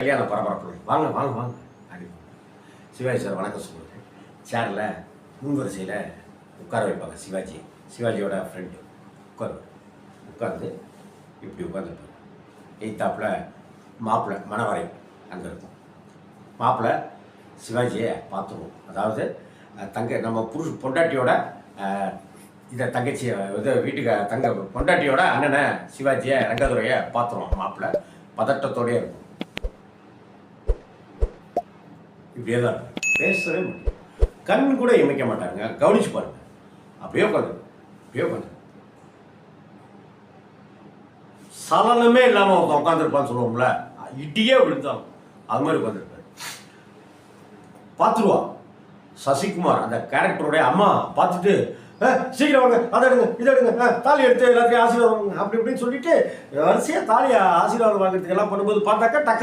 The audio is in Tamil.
கல்யாண பரபரப்பு. வாங்க வாங்க வாங்க. அப்படின்னு. சிவாஜி சார் வணக்கம் சொல்லுவார் சேரில் முன்வரிசையில் உட்கார வைப்பாங்க சிவாஜி. சிவாஜியோட ஃப்ரெண்டு உட்காரு. உட்கார்ந்து இப்படி உட்காந்துருப்பாங்க எய்த்தாப்பில் மாப்பிள்ளை மணவரை அங்கே இருக்கும். மாப்பிள்ளை சிவாஜியை பார்த்துருவோம். அதாவது தங்க நம்ம புருஷ பொண்டாட்டியோட இதை தங்கச்சி இது வீட்டுக்கு தங்க பொண்டாட்டியோட அண்ணனை சிவாஜியை ரங்கதுரையை பார்த்துருவோம் மாப்பிள்ளை பதட்டத்தோடயே இருக்கும். இப்படியே தான் பேசவே முடியும் கண் கூட இமைக்க மாட்டாங்க. கவனிச்சு பாருங்க. அப்படியே உட்காந்து அப்படியே உட்காந்து. சலனமே இல்லாமல் ஒருத்தன் உட்காந்துருப்பான்னு சொல்லுவோம்ல இட்டியே விழுந்தாலும் அது மாதிரி உட்காந்துருப்பாரு பார்த்துருவா. சசிகுமார் அந்த கேரக்டருடைய அம்மா பார்த்துட்டு சீக்கிரம் வாங்க அதை எடுங்க இதை எடுங்க தாலி எடுத்து எல்லாத்தையும் ஆசீர்வாதம் அப்படி இப்படின்னு சொல்லிட்டு வரிசையாக தாலியை ஆசீர்வாதம் வாங்குறதுக்கு எல்லாம் பண்ணும்போது பார்த்தாக்கா டக்கு